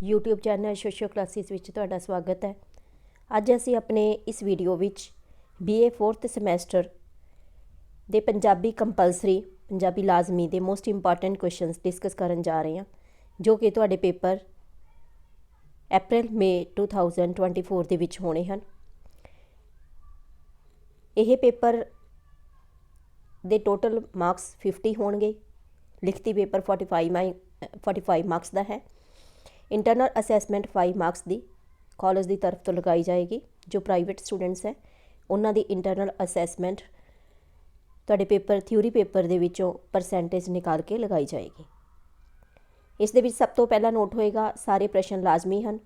YouTube channel social classes ਵਿੱਚ ਤੁਹਾਡਾ ਸਵਾਗਤ ਹੈ। ਅੱਜ ਅਸੀਂ ਆਪਣੇ ਇਸ ਵੀਡੀਓ ਵਿੱਚ BA 4th ਸਮੈਸਟਰ ਦੇ ਪੰਜਾਬੀ ਕੰਪਲਸਰੀ ਪੰਜਾਬੀ ਲਾਜ਼ਮੀ ਦੇ ਮੋਸਟ ਇੰਪੋਰਟੈਂਟ ਕੁਐਸਚਨਸ ਡਿਸਕਸ ਕਰਨ ਜਾ ਰਹੇ ਹਾਂ, ਜੋ ਕਿ ਤੁਹਾਡੇ ਪੇਪਰ April, May 2024 ਦੇ ਵਿੱਚ ਹੋਣੇ ਹਨ। ਇਹ ਪੇਪਰ ਦੇ ਟੋਟਲ ਮਾਰਕਸ 50 ਹੋਣਗੇ, ਲਿਖਤੀ ਪੇਪਰ 45 ਮਾਈ 45 ਮਾਰਕਸ ਦਾ ਹੈ। ਇੰਟਰਨਲ ਅਸੈਸਮੈਂਟ 5 ਮਾਰਕਸ ਦੀ ਕਾਲਜ ਦੀ ਤਰਫ ਤੋਂ ਲਗਾਈ ਜਾਏਗੀ, ਜੋ ਪ੍ਰਾਈਵੇਟ ਸਟੂਡੈਂਟਸ ਹੈ, ਉਹਨਾਂ ਦੀ ਇੰਟਰਨਲ ਅਸੈਸਮੈਂਟ ਤੁਹਾਡੇ ਪੇਪਰ ਥਿਊਰੀ ਪੇਪਰ ਦੇ ਵਿੱਚੋਂ ਪਰਸੈਂਟੇਜ ਨਿਕਾਲ ਕੇ ਲਗਾਈ ਜਾਏਗੀ। ਇਸ ਦੇ ਵਿੱਚ ਸਭ ਤੋਂ ਪਹਿਲਾ ਨੋਟ ਹੋਏਗਾ, ਸਾਰੇ ਪ੍ਰਸ਼ਨ ਲਾਜ਼ਮੀ ਹਨ,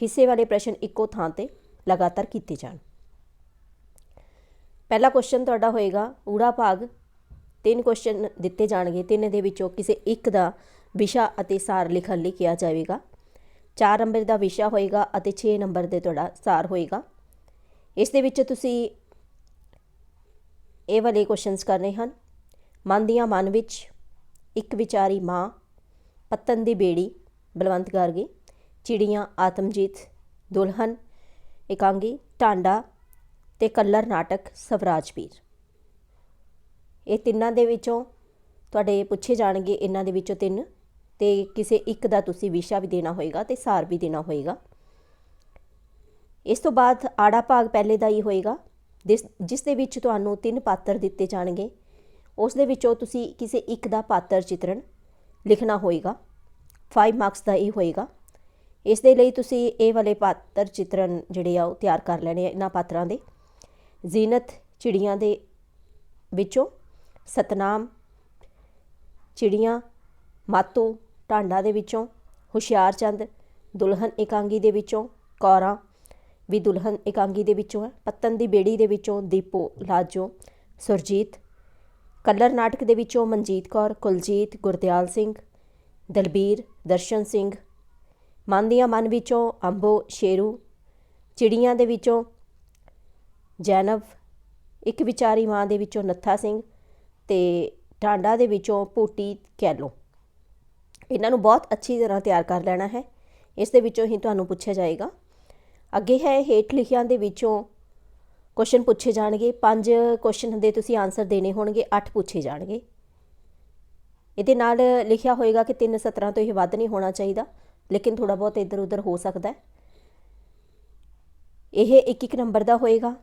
ਹਿੱਸੇ ਵਾਲੇ ਪ੍ਰਸ਼ਨ ਇੱਕੋ ਥਾਂ ਤੇ ਲਗਾਤਾਰ ਕੀਤੇ ਜਾਣ। ਪਹਿਲਾ ਕੁਐਸਚਨ ਤੁਹਾਡਾ ਹੋਏਗਾ, ਊੜਾ ਭਾਗ, ਤਿੰਨ ਕੁਐਸਚਨ ਦਿੱਤੇ ਜਾਣਗੇ, ਤਿੰਨ ਦੇ ਵਿੱਚੋਂ ਕਿਸੇ ਇੱਕ ਦਾ ਵਿਸ਼ਾ ਅਤੇ ਸਾਰ ਲਿਖਣ ਲਈ ਕਿਹਾ ਜਾਵੇਗਾ। 4 ਨੰਬਰ ਦਾ ਵਿਸ਼ਾ ਹੋਏਗਾ ਅਤੇ 6 ਨੰਬਰ ਦੇ ਤੁਹਾਡਾ ਸਾਰ ਹੋਏਗਾ। ਇਸ ਦੇ ਵਿੱਚ ਤੁਸੀਂ ਇਹ ਵਾਲੇ ਕੁਐਸਚਨਸ ਕਰਨੇ ਹਨ। ਮਨ ਦੀਆਂ ਮਨ ਵਿੱਚ, ਇੱਕ ਵਿਚਾਰੀ ਮਾਂ, ਪਤਨ ਦੀ ਬੇੜੀ, ਬਲਵੰਤ ਗਾਰਗੀ, ਚਿੜੀਆਂ ਆਤਮਜੀਤ, ਦੁਲਹਨ, ਇਕਾਂਗੀ, ਟਾਂਡਾ ਤੇ ਕੱਲਰ ਨਾਟਕ ਸਵਰਾਜਵੀਰ। ਇਹ ਤਿੰਨਾਂ ਦੇ ਵਿੱਚੋਂ, ਤੁਹਾਡੇ ਪੁੱਛੇ ਜਾਣਗੇ, ਇਹਨਾਂ ਦੇ ਵਿੱਚੋਂ ਤਿੰਨ। ਤੇ ਕਿਸੇ ਇੱਕ ਦਾ ਤੁਸੀਂ ਵਿਸ਼ਾ ਵੀ ਦੇਣਾ ਹੋਏਗਾ ਤੇ ਸਾਰ ਵੀ ਦੇਣਾ ਹੋਏਗਾ। ਇਸ ਤੋਂ ਬਾਅਦ ਆੜਾ ਭਾਗ ਪਹਿਲੇ ਦਾ ਹੀ ਹੋਏਗਾ। ਜਿਸ ਜਿਸ ਦੇ ਵਿੱਚ ਤੁਹਾਨੂੰ ਤਿੰਨ ਪਾਤਰ ਦਿੱਤੇ ਜਾਣਗੇ, ਉਸ ਦੇ ਵਿੱਚੋਂ ਤੁਸੀਂ ਕਿਸੇ ਇੱਕ ਦਾ ਪਾਤਰ ਚਿੱਤਰਣ ਲਿਖਣਾ ਹੋਏਗਾ। 5 ਮਾਰਕਸ ਦਾ ਇਹ ਹੋਏਗਾ। ਇਸ ਦੇ ਲਈ ਤੁਸੀਂ ਇਹ ਵਾਲੇ ਪਾਤਰ ਚਿੱਤਰਣ ਜਿਹੜੇ ਆ ਉਹ ਤਿਆਰ ਕਰ ਲੈਣੇ ਆ ਇਹਨਾਂ ਪਾਤਰਾਂ ਦੇ। ਜ਼ੀਨਤ ਚਿੜੀਆਂ ਦੇ ਵਿੱਚੋਂ ਸਤਨਾਮ ਚਿੜੀਆਂ, ਮਾਤੋ ਟਾਂਡਾ ਦੇ ਵਿੱਚੋਂ ਹੁਸ਼ਿਆਰ ਚੰਦ ਦੁਲਹਨ ਇਕਾਂਗੀ ਦੇ ਵਿੱਚੋਂ, ਕੌਰਾਂ, ਵੀ ਦੁਲਹਨ ਇਕਾਂਗੀ ਦੇ ਵਿੱਚੋਂ ਹੈ, ਪੱਤਨ ਦੀ ਬੇੜੀ ਦੇ ਵਿੱਚੋਂ ਦੀਪੋ ਲਾਜੋ, ਸੁਰਜੀਤ, ਕੱਲਰ ਨਾਟਕ ਦੇ ਵਿੱਚੋਂ ਮਨਜੀਤ ਕੌਰ, ਕੁਲਜੀਤ, ਗੁਰਦਿਆਲ ਸਿੰਘ, ਦਲਬੀਰ, ਦਰਸ਼ਨ ਸਿੰਘ, ਮਨ ਦੀਆਂ ਮਨ ਵਿੱਚੋਂ ਅੰਬੋ, ਸ਼ੇਰੂ, ਚਿੜੀਆਂ ਦੇ ਵਿੱਚੋਂ ਜੈਨਵ, ਇੱਕ ਵਿਚਾਰੀ ਮਾਂ ਦੇ ਵਿੱਚੋਂ ਨੱਥਾ ਸਿੰਘ ਤੇ ਟਾਂਡਾ ਦੇ ਵਿੱਚੋਂ ਪੂਟੀ ਕੈਲੋ। ਇਹਨਾਂ ਨੂੰ ਬਹੁਤ ਅੱਛੀ ਤਰ੍ਹਾਂ ਤਿਆਰ ਕਰ ਲੈਣਾ ਹੈ। ਇਸ ਦੇ ਵਿੱਚੋਂ ਹੀ ਤੁਹਾਨੂੰ ਪੁੱਛਿਆ ਜਾਏਗਾ। ਅੱਗੇ ਹੈ ਹੇਠ ਲਿਖਿਆਂ ਦੇ ਵਿੱਚੋਂ ਕੁਐਸਚਨ ਪੁੱਛੇ ਜਾਣਗੇ। ਪੰਜ ਕੁਐਸਚਨ ਦੇ ਤੁਸੀਂ ਆਨਸਰ ਦੇਣੇ ਹੋਣਗੇ 8 ਪੁੱਛੇ ਜਾਣਗੇ। ਇਹਦੇ ਨਾਲ ਲਿਖਿਆ ਹੋਏਗਾ ਕਿ ਤਿੰਨ ਸਤਰਾਂ ਤੋਂ ਇਹ ਵੱਧ ਨਹੀਂ ਹੋਣਾ ਚਾਹੀਦਾ, ਲੇਕਿਨ ਥੋੜਾ ਬਹੁਤ ਇੱਧਰ ਉੱਧਰ ਹੋ ਸਕਦਾ ਹੈ। ਇਹ ਇੱਕ ਇੱਕ ਨੰਬਰ ਦਾ ਹੋਏਗਾ।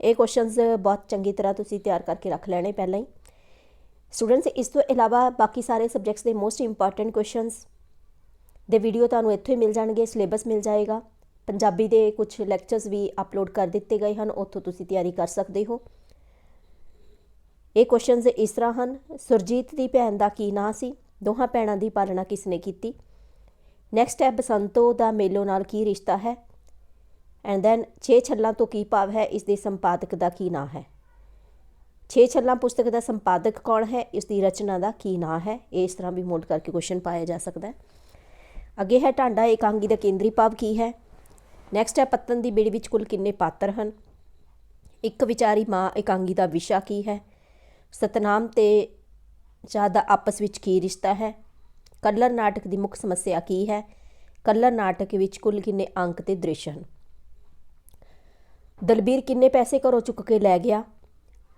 ਇਹ ਕੁਐਸਚਨਸ ਬਹੁਤ ਚੰਗੀ ਤਰ੍ਹਾਂ ਤੁਸੀਂ ਤਿਆਰ ਕਰਕੇ ਰੱਖ ਲੈਣੇ ਪਹਿਲਾਂ ਹੀ। ਸਟੂਡੈਂਟਸ ਇਸ ਤੋਂ ਇਲਾਵਾ ਬਾਕੀ ਸਾਰੇ ਸਬਜੈਕਟਸ ਦੇ ਮੋਸਟ ਇੰਪੋਰਟੈਂਟ ਕੁਐਸਚਨਸ ਦੇ ਵੀਡੀਓ ਤੁਹਾਨੂੰ ਇੱਥੋਂ ਹੀ ਮਿਲ ਜਾਣਗੇ ਸਿਲੇਬਸ ਮਿਲ ਜਾਏਗਾ। ਪੰਜਾਬੀ ਦੇ ਕੁਝ ਲੈਕਚਰਸ ਵੀ ਅਪਲੋਡ ਕਰ ਦਿੱਤੇ ਗਏ ਹਨ, ਉੱਥੋਂ ਤੁਸੀਂ ਤਿਆਰੀ ਕਰ ਸਕਦੇ ਹੋ। ਇਹ ਕੁਐਸਚਨਸ ਇਸ ਤਰ੍ਹਾਂ ਹਨ, ਸੁਰਜੀਤ ਦੀ ਭੈਣ ਦਾ ਕੀ ਨਾਂ ਸੀ? ਦੋਹਾਂ ਭੈਣਾਂ ਦੀ ਪਾਲਣਾ ਕਿਸ ਨੇ ਕੀਤੀ? ਨੈਕਸਟ ਹੈ, ਬਸੰਤੋ ਦਾ ਮੇਲੋ ਨਾਲ ਕੀ ਰਿਸ਼ਤਾ ਹੈ? ਐਂਡ ਦੈਨ ਛੇ ਛੱਲਾਂ ਤੋਂ ਕੀ ਭਾਵ ਹੈ? ਇਸ ਦੇ ਸੰਪਾਦਕ ਦਾ ਕੀ ਨਾਂ ਹੈ? ਛੇ ਛੱਲਾਂ ਪੁਸਤਕ ਦਾ ਸੰਪਾਦਕ ਕੌਣ ਹੈ? ਇਸ ਦੀ ਰਚਨਾ ਦਾ ਕੀ ਨਾਂ ਹੈ? ਇਸ ਤਰ੍ਹਾਂ ਵੀ ਮੋਲਡ ਕਰਕੇ ਕੁਐਸਚਨ ਪਾਇਆ ਜਾ ਸਕਦਾ ਹੈ। ਅੱਗੇ ਹੈ ਟਾਂਡਾ ਇਕਾਂਗੀ ਦਾ ਕੇਂਦਰੀ ਭਾਵ ਕੀ ਹੈ? ਨੈਕਸਟ ਹੈ ਪੱਤਨ ਦੀ ਬੇੜੀ ਵਿੱਚ ਕੁੱਲ ਕਿੰਨੇ ਪਾਤਰ ਹਨ? ਇੱਕ ਵਿਚਾਰੀ ਮਾਂ ਇਕਾਂਗੀ ਦਾ ਵਿਸ਼ਾ ਕੀ ਹੈ? ਸਤਨਾਮ ਤੇ ਚਾਹ ਦਾ ਆਪਸ ਵਿੱਚ ਕੀ ਰਿਸ਼ਤਾ ਹੈ? ਕੱਲਰ ਨਾਟਕ ਦੀ ਮੁੱਖ ਸਮੱਸਿਆ ਕੀ ਹੈ? ਕੱਲਰ ਨਾਟਕ ਵਿੱਚ ਕੁੱਲ ਕਿੰਨੇ ਅੰਕ ਤੇ ਦ੍ਰਿਸ਼ ਹਨ? ਦਲਬੀਰ ਕਿੰਨੇ ਪੈਸੇ ਘਰੋਂ ਚੁੱਕ ਕੇ ਲੈ ਗਿਆ?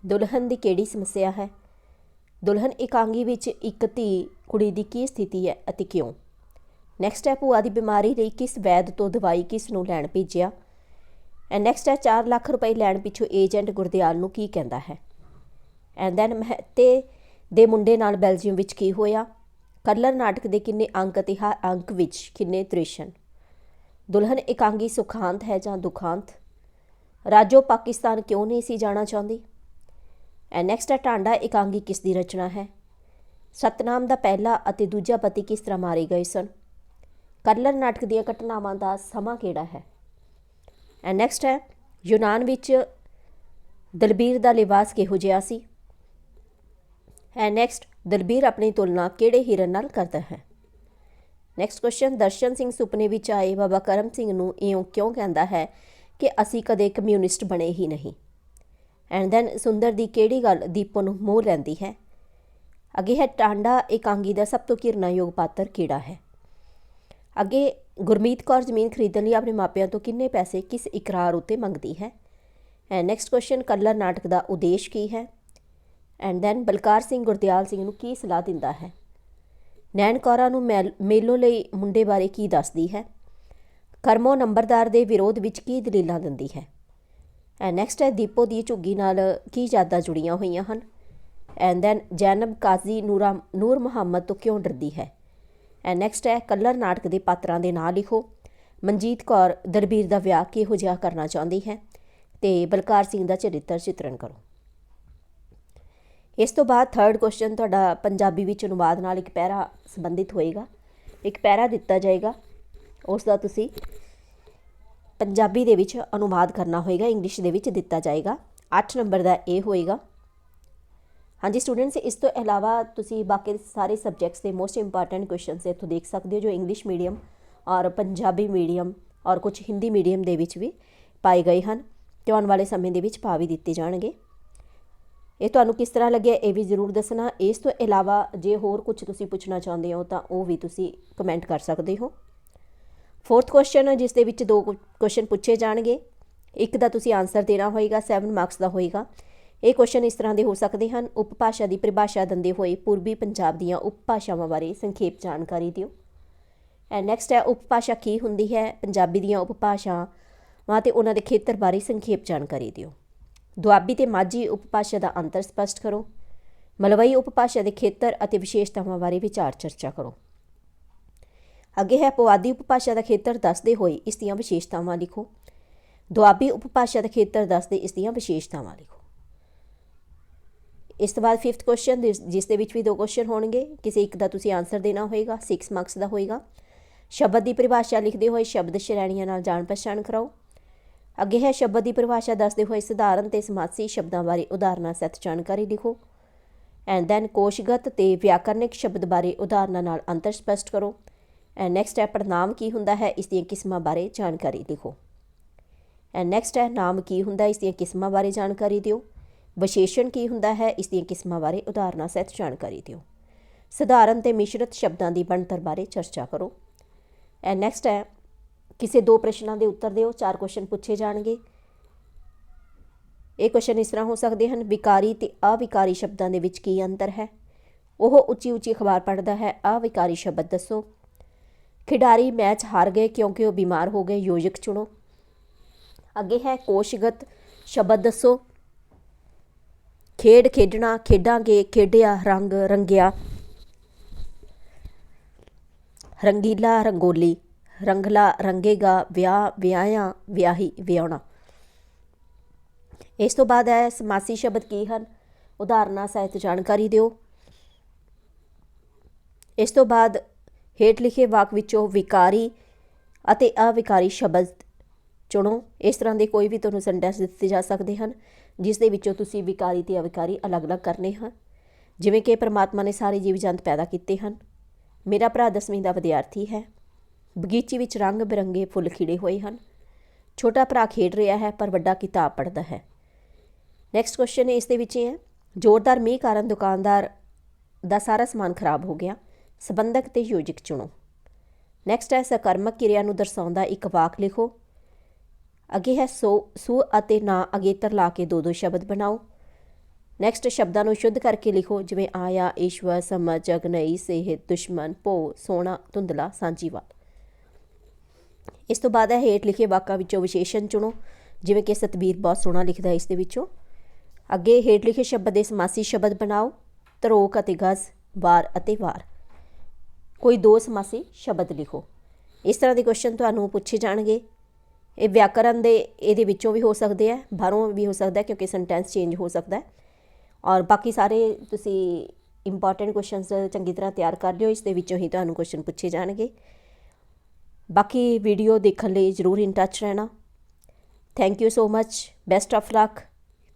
ਦੁਲਹਨ ਦੀ ਕਿਹੜੀ ਸਮੱਸਿਆ ਹੈ? ਦੁਲਹਨ ਇਕਾਂਗੀ ਵਿੱਚ ਇੱਕ ਧੀ ਕੁੜੀ ਦੀ ਕੀ ਸਥਿਤੀ ਹੈ ਅਤੇ ਕਿਉਂ? ਨੈਕਸਟ ਹੈ, ਭੂਆ ਦੀ ਬਿਮਾਰੀ ਲਈ ਕਿਸ ਵੈਦ ਤੋਂ ਦਵਾਈ ਕਿਸ ਨੂੰ ਲੈਣ ਭੇਜਿਆ? ਐਂਡ ਨੈਕਸਟ ਹੈ 4 ਲੱਖ ਰੁਪਏ ਲੈਣ ਪਿੱਛੋਂ ਏਜੰਟ ਗੁਰਦਿਆਲ ਨੂੰ ਕੀ ਕਹਿੰਦਾ ਹੈ? ਐਂਡ ਦੈਨ ਮਹਤੇ ਦੇ ਮੁੰਡੇ ਨਾਲ ਬੈਲਜੀਅਮ ਵਿੱਚ ਕੀ ਹੋਇਆ? ਕਲਰ ਨਾਟਕ ਦੇ ਕਿੰਨੇ ਅੰਕ ਅਤੇ ਹਰ ਅੰਕ ਵਿੱਚ ਕਿੰਨੇ ਤ੍ਰਿਸ਼ਨ? ਦੁਲਹਨ ਇਕਾਂਗੀ ਸੁਖਾਂਤ ਹੈ ਜਾਂ ਦੁਖਾਂਤ? ਰਾਜੋ ਪਾਕਿਸਤਾਨ ਕਿਉਂ ਨਹੀਂ ਸੀ ਜਾਣਾ ਚਾਹੁੰਦੀ? ਨੈਕਸਟ ਹੈ ਟਾਂਡਾ ਇਕਾਂਗੀ ਕਿਸ ਦੀ ਰਚਨਾ ਹੈ? ਸਤਨਾਮ ਦਾ ਪਹਿਲਾ ਅਤੇ ਦੂਜਾ ਪਤੀ ਕਿਸ ਤਰ੍ਹਾਂ ਮਾਰੇ ਗਏ ਸਨ? ਕਲਰ ਨਾਟਕ ਦੀਆਂ ਘਟਨਾਵਾਂ ਦਾ ਸਮਾਂ ਕਿਹੜਾ ਹੈ? ਐਂਡ ਨੈਕਸਟ ਹੈ, ਯੂਨਾਨ ਵਿੱਚ ਦਲਬੀਰ ਦਾ ਲਿਬਾਸ ਕਿਹੋ ਜਿਹਾ ਸੀ? ਐਂਡ ਨੈਕਸਟ ਦਲਬੀਰ ਆਪਣੀ ਤੁਲਨਾ ਕਿਹੜੇ ਹਿਰਨ ਨਾਲ ਕਰਦਾ ਹੈ? ਨੈਕਸਟ ਕੁਐਸਚਨ ਦਰਸ਼ਨ ਸਿੰਘ ਸੁਪਨੇ ਵਿੱਚ ਆਏ ਬਾਬਾ ਕਰਮ ਸਿੰਘ ਨੂੰ ਇਉਂ ਕਿਉਂ ਕਹਿੰਦਾ ਹੈ ਕਿ ਅਸੀਂ ਕਦੇ ਕਮਿਊਨਿਸਟ ਬਣੇ ਹੀ ਨਹੀਂ? ਐਂਡ ਦੈਨ ਸੁੰਦਰ ਦੀ ਕਿਹੜੀ ਗੱਲ ਦੀਪੋ ਨੂੰ ਮੋਹ ਲੈਂਦੀ ਹੈ? ਅੱਗੇ ਹੈ ਟਾਂਡਾ ਇਕਾਂਗੀ ਦਾ ਸਭ ਤੋਂ ਕਿਰਨਾਯੋਗ ਪਾਤਰ ਕਿਹੜਾ ਹੈ? ਅੱਗੇ ਗੁਰਮੀਤ ਕੌਰ ਜ਼ਮੀਨ ਖਰੀਦਣ ਲਈ ਆਪਣੇ ਮਾਪਿਆਂ ਤੋਂ ਕਿੰਨੇ ਪੈਸੇ ਕਿਸ ਇਕਰਾਰ ਉੱਤੇ ਮੰਗਦੀ ਹੈ? ਐਂਡ ਨੈਕਸਟ ਕੁਐਸਚਨ ਕਲਰ ਨਾਟਕ ਦਾ ਉਦੇਸ਼ ਕੀ ਹੈ? ਐਂਡ ਦੈਨ ਬਲਕਾਰ ਸਿੰਘ ਗੁਰਦਿਆਲ ਸਿੰਘ ਨੂੰ ਕੀ ਸਲਾਹ ਦਿੰਦਾ ਹੈ? ਨੈਣ ਕੌਰਾਂ ਨੂੰ ਮੈਲ- ਮੇਲੋ ਲਈ ਮੁੰਡੇ ਬਾਰੇ ਕੀ ਦੱਸਦੀ ਹੈ? ਕਰਮੋ ਨੰਬਰਦਾਰ ਦੇ ਵਿਰੋਧ ਵਿੱਚ ਕੀ ਦਲੀਲਾਂ ਦਿੰਦੀ ਹੈ? ਨੈਕਸਟ ਹੈ ਦੀਪੋ ਦੀ ਝੁੱਗੀ ਨਾਲ ਕੀ ਯਾਦਾਂ ਜੁੜੀਆਂ ਹੋਈਆਂ ਹਨ? ਐਂਡ ਦੈਨ ਜੈਨਬ ਕਾਜ਼ੀ ਨੂਰਾ, ਨੂਰ ਮੁਹੰਮਦ ਤੋਂ ਕਿਉਂ ਡਰਦੀ ਹੈ? ਐਂਡ ਨੈਕਸਟ ਹੈ ਕਲਰ ਨਾਟਕ ਦੇ ਪਾਤਰਾਂ ਦੇ ਨਾਂ ਲਿਖੋ। ਮਨਜੀਤ ਕੌਰ ਦਰਬੀਰ ਦਾ ਵਿਆਹ ਕਿਹੋ ਜਿਹਾ ਕਰਨਾ ਚਾਹੁੰਦੀ ਹੈ? ਤੇ ਬਲਕਾਰ ਸਿੰਘ ਦਾ ਚਰਿੱਤਰ ਚਿਤਰਨ ਕਰੋ। ਇਸ ਤੋਂ ਬਾਅਦ ਥਰਡ ਕੁਐਸਚਨ ਤੁਹਾਡਾ ਪੰਜਾਬੀ ਵਿੱਚ ਅਨੁਵਾਦ ਨਾਲ ਇੱਕ ਪੈਰਾ ਸੰਬੰਧਿਤ ਹੋਏਗਾ। ਇੱਕ ਪੈਰਾ ਦਿੱਤਾ ਜਾਏਗਾ। ਉਸ ਦਾ ਤੁਸੀਂ ਪੰਜਾਬੀ ਦੇ ਵਿੱਚ ਅਨੁਵਾਦ ਕਰਨਾ ਹੋਏਗਾ ਇੰਗਲਿਸ਼ ਦੇ ਵਿੱਚ ਦਿੱਤਾ ਜਾਏਗਾ। 8 ਨੰਬਰ ਦਾ ਇਹ ਹੋਏਗਾ। ਹਾਂਜੀ ਸਟੂਡੈਂਟਸ ਇਸ ਤੋਂ ਇਲਾਵਾ ਤੁਸੀਂ ਬਾਕੀ ਸਾਰੇ ਸਬਜੈਕਟਸ ਦੇ ਮੋਸਟ ਇੰਪੋਰਟੈਂਟ ਕੁਐਸਚਨਸ ਇੱਥੋਂ ਦੇਖ ਸਕਦੇ ਹੋ, ਜੋ ਇੰਗਲਿਸ਼ ਮੀਡੀਅਮ ਔਰ ਪੰਜਾਬੀ ਮੀਡੀਅਮ ਔਰ ਕੁਝ ਹਿੰਦੀ ਮੀਡੀਅਮ ਦੇ ਵਿੱਚ ਵੀ ਪਾਏ ਗਏ ਹਨ। ਤੇ ਆਉਣ ਵਾਲੇ ਸਮੇਂ ਦੇ ਵਿੱਚ ਪਾ ਵੀ ਦਿੱਤੇ ਜਾਣਗੇ। ਇਹ ਤੁਹਾਨੂੰ ਕਿਸ ਤਰ੍ਹਾਂ ਲੱਗਿਆ, ਇਹ ਵੀ ਜ਼ਰੂਰ ਦੱਸਣਾ। ਇਸ ਤੋਂ ਇਲਾਵਾ ਜੇ ਹੋਰ ਕੁਝ ਤੁਸੀਂ ਪੁੱਛਣਾ ਚਾਹੁੰਦੇ ਹੋ, ਤਾਂ ਉਹ ਵੀ ਤੁਸੀਂ ਕਮੈਂਟ ਕਰ ਸਕਦੇ ਹੋ। ਫੋਰਥ ਕੁਐਸਚਨ ਜਿਸ ਦੇ ਵਿੱਚ ਦੋ ਕੁਐਸਚਨ ਪੁੱਛੇ ਜਾਣਗੇ। ਇੱਕ ਦਾ ਤੁਸੀਂ ਆਨਸਰ ਦੇਣਾ ਹੋਏਗਾ 7 ਮਾਰਕਸ ਦਾ ਹੋਏਗਾ। ਇਹ ਕੁਐਸਚਨ ਇਸ ਤਰ੍ਹਾਂ ਦੇ ਹੋ ਸਕਦੇ ਹਨ। ਉਪਭਾਸ਼ਾ ਦੀ ਪਰਿਭਾਸ਼ਾ ਦਿੰਦੇ ਹੋਏ ਪੂਰਬੀ ਪੰਜਾਬ ਦੀਆਂ ਉਪਭਾਸ਼ਾਵਾਂ ਬਾਰੇ ਸੰਖੇਪ ਜਾਣਕਾਰੀ ਦਿਓ। ਐਂਡ ਨੈਕਸਟ ਹੈ, ਉਪਭਾਸ਼ਾ ਕੀ ਹੁੰਦੀ ਹੈ? ਪੰਜਾਬੀ ਦੀਆਂ ਉਪਭਾਸ਼ਾਵਾਂ ਤੇ ਉਹਨਾਂ ਦੇ ਖੇਤਰ ਬਾਰੇ ਸੰਖੇਪ ਜਾਣਕਾਰੀ ਦਿਓ। ਦੁਆਬੀ ਤੇ ਮਾਝੀ ਉਪਭਾਸ਼ਾ ਦਾ ਅੰਤਰ ਸਪਸ਼ਟ ਕਰੋ। ਮਲਵਈ ਉਪਭਾਸ਼ਾ ਦੇ ਖੇਤਰ ਅਤੇ ਵਿਸ਼ੇਸ਼ਤਾਵਾਂ ਬਾਰੇ ਵਿਚਾਰ ਚਰਚਾ ਕਰੋ। ਅੱਗੇ ਹੈ ਪੁਆਧੀ ਉਪਭਾਸ਼ਾ ਦਾ ਖੇਤਰ ਦੱਸਦੇ ਹੋਏ ਇਸ ਦੀਆਂ ਵਿਸ਼ੇਸ਼ਤਾਵਾਂ ਲਿਖੋ। ਦੁਆਬੀ ਉਪਭਾਸ਼ਾ ਦਾ ਖੇਤਰ ਦੱਸਦੇ ਇਸ ਦੀਆਂ ਵਿਸ਼ੇਸ਼ਤਾਵਾਂ ਲਿਖੋ। ਇਸ ਤੋਂ ਬਾਅਦ 5th ਕੁਐਸਚਨ ਜਿਸ ਦੇ ਵਿੱਚ ਵੀ ਦੋ ਕੁਐਸਚਨ ਹੋਣਗੇ, ਕਿਸੇ ਇੱਕ ਦਾ ਤੁਸੀਂ ਆਨਸਰ ਦੇਣਾ ਹੋਏਗਾ 6 ਮਾਰਕਸ ਦਾ ਹੋਏਗਾ। ਸ਼ਬਦ ਦੀ ਪਰਿਭਾਸ਼ਾ ਲਿਖਦੇ ਹੋਏ ਸ਼ਬਦ ਸ਼੍ਰੇਣੀਆਂ ਨਾਲ ਜਾਣ ਪਛਾਣ ਕਰਾਓ। ਅੱਗੇ ਹੈ ਸ਼ਬਦ ਦੀ ਪਰਿਭਾਸ਼ਾ ਦੱਸਦੇ ਹੋਏ ਸਧਾਰਨ ਤੇ ਸਮਾਸੀ ਸ਼ਬਦਾਂ ਬਾਰੇ ਉਦਾਹਰਨਾਂ ਸਹਿਤ ਜਾਣਕਾਰੀ ਲਿਖੋ। ਐਂਡ ਦੈਨ ਕੋਸ਼ਗਤ ਤੇ ਵਿਆਕਰਨਿਕ ਸ਼ਬਦ ਬਾਰੇ ਉਦਾਹਰਨਾਂ ਨਾਲ ਅੰਤਰ ਸਪਸ਼ਟ ਕਰੋ। ਐਂਡ ਨੈਕਸਟ ਹੈ ਪੜਨਾਮ ਕੀ ਹੁੰਦਾ ਹੈ? ਇਸ ਦੀਆਂ ਕਿਸਮਾਂ ਬਾਰੇ ਜਾਣਕਾਰੀ ਲਿਖੋ ਐਂਡ ਨੈਕਸਟ ਹੈ ਨਾਮ ਕੀ ਹੁੰਦਾ? ਇਸ ਦੀਆਂ ਕਿਸਮਾਂ ਬਾਰੇ ਜਾਣਕਾਰੀ ਦਿਓ। ਵਿਸ਼ੇਸ਼ਣ ਕੀ ਹੁੰਦਾ ਹੈ? ਇਸ ਦੀਆਂ ਕਿਸਮਾਂ ਬਾਰੇ ਉਦਾਹਰਨਾਂ ਸਹਿਤ ਜਾਣਕਾਰੀ ਦਿਓ। ਸਧਾਰਨ ਤੇ ਮਿਸ਼ਰਤ ਸ਼ਬਦਾਂ ਦੀ ਬਣਤਰ ਬਾਰੇ ਚਰਚਾ ਕਰੋ। ਐਂਡ ਨੈਕਸਟ ਹੈ, ਕਿਸੇ ਦੋ ਪ੍ਰਸ਼ਨਾਂ ਦੇ ਉੱਤਰ ਦਿਓ। ਚਾਰ ਕੁਐਸਚਨ ਪੁੱਛੇ ਜਾਣਗੇ। ਇਹ ਕੁਐਸਚਨ ਇਸ ਤਰ੍ਹਾਂ ਹੋ ਸਕਦੇ ਹਨ, ਵਿਕਾਰੀ ਤੇ ਅਵਿਕਾਰੀ ਸ਼ਬਦਾਂ ਦੇ ਵਿੱਚ ਕੀ ਅੰਤਰ ਹੈ? ਉਹ ਉੱਚੀ ਉੱਚੀ ਅਖਬਾਰ ਪੜ੍ਹਦਾ ਹੈ। ਅਵਿਕਾਰੀ ਸ਼ਬਦ ਦੱਸੋ। ਖਿਡਾਰੀ ਮੈਚ ਹਾਰ ਗਏ ਕਿਉਂਕਿ ਉਹ ਬਿਮਾਰ ਹੋ ਗਏ। ਯੋਜਕ ਚੁਣੋ। ਅੱਗੇ ਹੈ ਕੋਸ਼ਗਤ। ਸ਼ਬਦ ਦੱਸੋ। ਖੇਡ ਖੇਡਣਾ, ਖੇਡਾਂਗੇ, ਖੇਡਿਆ ਰੰਗ ਰੰਗਿਆ। ਰੰਗੀਲਾ ਰੰਗੋਲੀ, ਰੰਗਲਾ ਰੰਗੇਗਾ, ਵਿਆਹ ਵਿਆਹਿਆ, ਵਿਆਹੀ ਵਿਆਹਣਾ ਇਸ ਤੋਂ ਬਾਅਦ ਹੈ ਸਮਾਸੀ ਸ਼ਬਦ ਕੀ ਹਨ? ਉਦਾਹਰਨਾਂ ਸਹਿਤ ਜਾਣਕਾਰੀ ਦਿਓ। ਇਸ ਤੋਂ ਬਾਅਦ ਹੇਠ ਲਿਖੇ ਵਾਕ ਵਿੱਚੋਂ ਵਿਕਾਰੀ ਅਤੇ ਅਵਿਕਾਰੀ ਸ਼ਬਦ ਚੁਣੋ। ਇਸ ਤਰ੍ਹਾਂ ਦੇ ਕੋਈ ਵੀ ਤੁਹਾਨੂੰ ਸੈਂਟੈਂਸ ਦਿੱਤੇ ਜਾ ਸਕਦੇ ਹਨ, ਜਿਸ ਦੇ ਵਿੱਚੋਂ ਤੁਸੀਂ ਵਿਕਾਰੀ ਤੇ ਅਵਿਕਾਰੀ ਅਲੱਗ-ਅਲੱਗ ਕਰਨੇ ਹਨ। ਜਿਵੇਂ ਕਿ ਪ੍ਰਮਾਤਮਾ ਨੇ ਸਾਰੇ ਜੀਵ ਜੰਤ ਪੈਦਾ ਕੀਤੇ ਹਨ। ਮੇਰਾ ਭਰਾ 10ਵੀਂ ਦਾ ਵਿਦਿਆਰਥੀ ਹੈ। ਬਗੀਚੀ ਵਿੱਚ ਰੰਗ ਬਿਰੰਗੇ ਫੁੱਲ ਖਿੜੇ ਹੋਏ ਹਨ। ਛੋਟਾ ਭਰਾ ਖੇਡ ਰਿਹਾ ਹੈ, ਪਰ ਵੱਡਾ ਕਿਤਾਬ ਪੜ੍ਹਦਾ ਹੈ। ਨੈਕਸਟ ਕੁਐਸਚਨ ਇਸ ਦੇ ਵਿੱਚ ਇਹ ਹੈ, ਜ਼ੋਰਦਾਰ ਮੀਂਹ ਕਾਰਨ ਦੁਕਾਨਦਾਰ ਦਾ ਸਾਰਾ ਸਮਾਨ ਖਰਾਬ ਹੋ ਗਿਆ। ਸਬੰਧਕ ਤੇ ਯੋਜਕ ਚੁਣੋ। ਨੈਕਸਟ ਹੈ ਸਕਰਮਕ ਕਿਰਿਆ ਨੂੰ ਦਰਸਾਉਂਦਾ ਇੱਕ ਵਾਕ ਲਿਖੋ। ਅੱਗੇ ਹੈ ਸੋ, ਸੂ ਅਤੇ ਨਾ ਅਗੇਤਰ ਲਾ ਕੇ ਦੋ ਦੋ ਸ਼ਬਦ ਬਣਾਓ। ਨੈਕਸਟ ਸ਼ਬਦਾਂ ਨੂੰ ਸ਼ੁੱਧ ਕਰਕੇ ਲਿਖੋ, ਜਿਵੇਂ ਆਇਆ, ਈਸ਼ਵਰ, ਸਮਝ ਜਗਨਈ ਸਿਹਤ ਦੁਸ਼ਮਨ ਭੋ ਸੋਨਾ, ਧੁੰਦਲਾ, ਸਾਂਝੀਵਾਲ। ਇਸ ਤੋਂ ਬਾਅਦ ਹੈ ਹੇਠ ਲਿਖੇ ਵਾਕਾਂ ਵਿੱਚੋਂ ਵਿਸ਼ੇਸ਼ਣ ਚੁਣੋ, ਜਿਵੇਂ ਕਿ ਸਤਬੀਰ ਬਹੁਤ ਸੋਹਣਾ ਲਿਖਦਾ ਇਸ ਦੇ ਵਿੱਚੋਂ। ਅੱਗੇ ਹੇਠ ਲਿਖੇ ਸ਼ਬਦ ਦੇ ਸਮਾਸੀ ਸ਼ਬਦ ਬਣਾਓ, ਤਰੋਕ ਅਤੇ ਗਜ਼, ਵਾਰ ਅਤੇ ਵਾਰ। ਕੋਈ ਦੋ ਸਮਾਸੀ ਸ਼ਬਦ ਲਿਖੋ। ਇਸ ਤਰ੍ਹਾਂ ਦੇ ਕੁਐਸਚਨ ਤੁਹਾਨੂੰ ਪੁੱਛੇ ਜਾਣਗੇ। ਇਹ ਵਿਆਕਰਨ ਦੇ ਇਹਦੇ ਵਿੱਚੋਂ ਵੀ ਹੋ ਸਕਦੇ ਆ, ਬਾਹਰੋਂ ਵੀ ਹੋ ਸਕਦਾ ਕਿਉਂਕਿ ਸੈਂਟੈਂਸ ਚੇਂਜ ਹੋ ਸਕਦਾ ਹੈ। ਔਰ ਬਾਕੀ ਸਾਰੇ ਤੁਸੀਂ ਇੰਪੋਰਟੈਂਟ ਕੁਐਸਚਨਸ ਚੰਗੀ ਤਰ੍ਹਾਂ ਤਿਆਰ ਕਰ ਲਿਓ, ਇਸ ਦੇ ਵਿੱਚੋਂ ਹੀ ਤੁਹਾਨੂੰ ਕੁਐਸਚਨ ਪੁੱਛੇ ਜਾਣਗੇ। ਬਾਕੀ ਵੀਡੀਓ ਦੇਖਣ ਲਈ ਜਰੂਰ ਇਨ ਟੱਚ ਰਹਿਣਾ। Thank you so much best of luck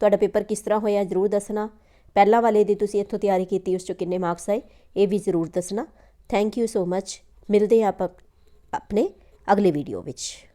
ਤੁਹਾਡਾ ਪੇਪਰ ਕਿਸ ਤਰ੍ਹਾਂ ਹੋਇਆ ਜਰੂਰ ਦੱਸਣਾ। ਪਹਿਲਾਂ ਵਾਲੇ ਦੀ ਤੁਸੀਂ ਇੱਥੋਂ ਤਿਆਰੀ ਕੀਤੀ, ਉਸ ਚੋਂ ਕਿੰਨੇ ਮਾਰਕਸ ਆਏ, ਇਹ ਵੀ ਜਰੂਰ ਦੱਸਣਾ। ਥੈਂਕ ਯੂ ਸੋ ਮੱਚ ਮਿਲਦੇ ਹਾਂ ਆਪਾਂ ਆਪਣੇ ਅਗਲੇ ਵੀਡੀਓ ਵਿੱਚ।